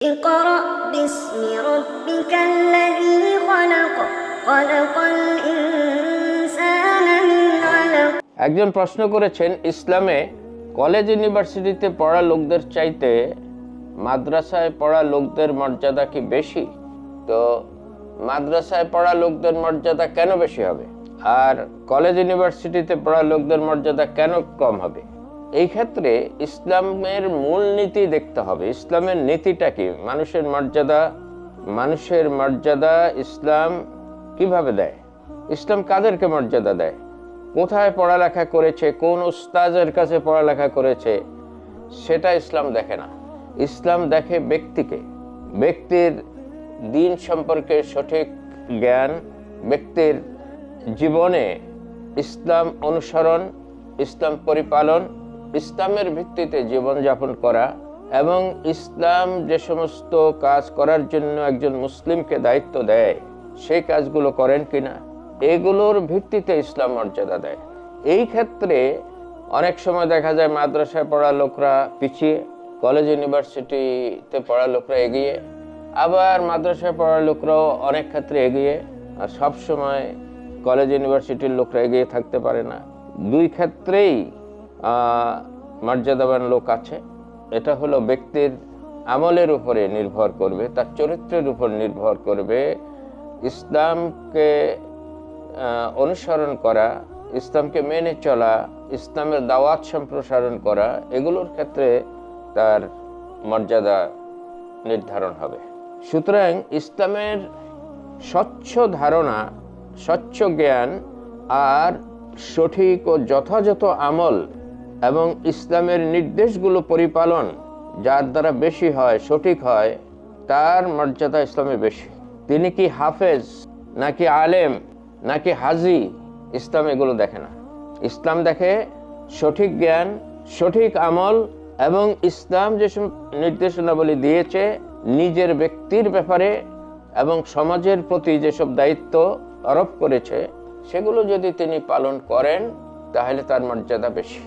اقرأ باسم ربك الذي خلق خلق الإنسان من علق একজন প্রশ্ন করেছেন ইসলামে কলেজ ইউনিভার্সিটিতে পড়া লোকদের চাইতে মাদ্রাসায় পড়া লোকদের মর্যাদা কি বেশি তো মাদ্রাসায় পড়া লোকদের মর্যাদা কেন বেশি হবে আর কলেজ ইউনিভার্সিটিতে পড়া লোকদের মর্যাদা কেন কম হবে এই ক্ষেত্রে ইসলামের মূল নীতি দেখতে হবে। ইসলামের নীতিটা কি? মানুষের মর্যাদা মানুষের মর্যাদা ইসলাম কীভাবে দেয়? ইসলাম কাদেরকে মর্যাদা দেয়? কোথায় পড়ালেখা করেছে? কোন উস্তাজের কাছে পড়ালেখা করেছে? সেটা ইসলাম দেখে না। ইসলাম দেখে ব্যক্তিকে। ব্যক্তির দিন সম্পর্কে সঠিক জ্ঞান, ব্যক্তির জীবনে ইসলাম অনুসরণ, ইসলাম পরিপালন ইসলামের ভিত্তিতে জীবনযাপন করা এবং ইসলাম যে সমস্ত কাজ করার জন্য একজন মুসলিমকে দায়িত্ব দেয়, সেই কাজগুলো করেন কিনা, এগুলোর ভিত্তিতে ইসলাম মর্যাদা দেয়। এই ক্ষেত্রে অনেক সময় দেখা যায় মাদ্রাসায় পড়া লোকরা পিছিয়ে, কলেজ, ইউনিভার্সিটিতে পড়া লোকরা এগিয়ে, আবার মাদ্রাসায় পড়া লোকরাও অনেক ক্ষেত্রে এগিয়ে, আর সব সময় কলেজ, ইউনিভার্সিটির লোকরা এগিয়ে থাকতে পারে না। দুই ক্ষেত্রেই মর্যাদাবান লোক আছে। এটা হলো ব্যক্তির আমলের উপরে নির্ভর করবে, তার চরিত্রের উপর নির্ভর করবে। ইসলামকে অনুসরণ করা, ইসলামকে মেনে চলা, ইসলামের দাওয়াত সম্প্রসারণ করা, এগুলোর ক্ষেত্রে তার মর্যাদা নির্ধারণ হবে। সুতরাং ইসলামের স্বচ্ছ ধারণা, স্বচ্ছ জ্ঞান আর সঠিক ও যথাযথ আমল এবং ইসলামের নির্দেশগুলো পরিপালন, যার দ্বারা বেশি হয়, সঠিক হয়, তার মর্যাদা ইসলামে বেশি। তিনি কি হাফেজ, নাকি আলেম, নাকি হাজি? ইসলাম এগুলো দেখে না। ইসলাম দেখে সঠিক জ্ঞান, সঠিক আমল এবং ইসলাম যেসব নির্দেশনাবলী দিয়েছে, নিজের ব্যক্তির ব্যাপারে এবং সমাজের প্রতি যেসব দায়িত্ব আরোপ করেছে, সেগুলো যদি তিনি পালন করেন, তাহলে তার মর্যাদা বেশি।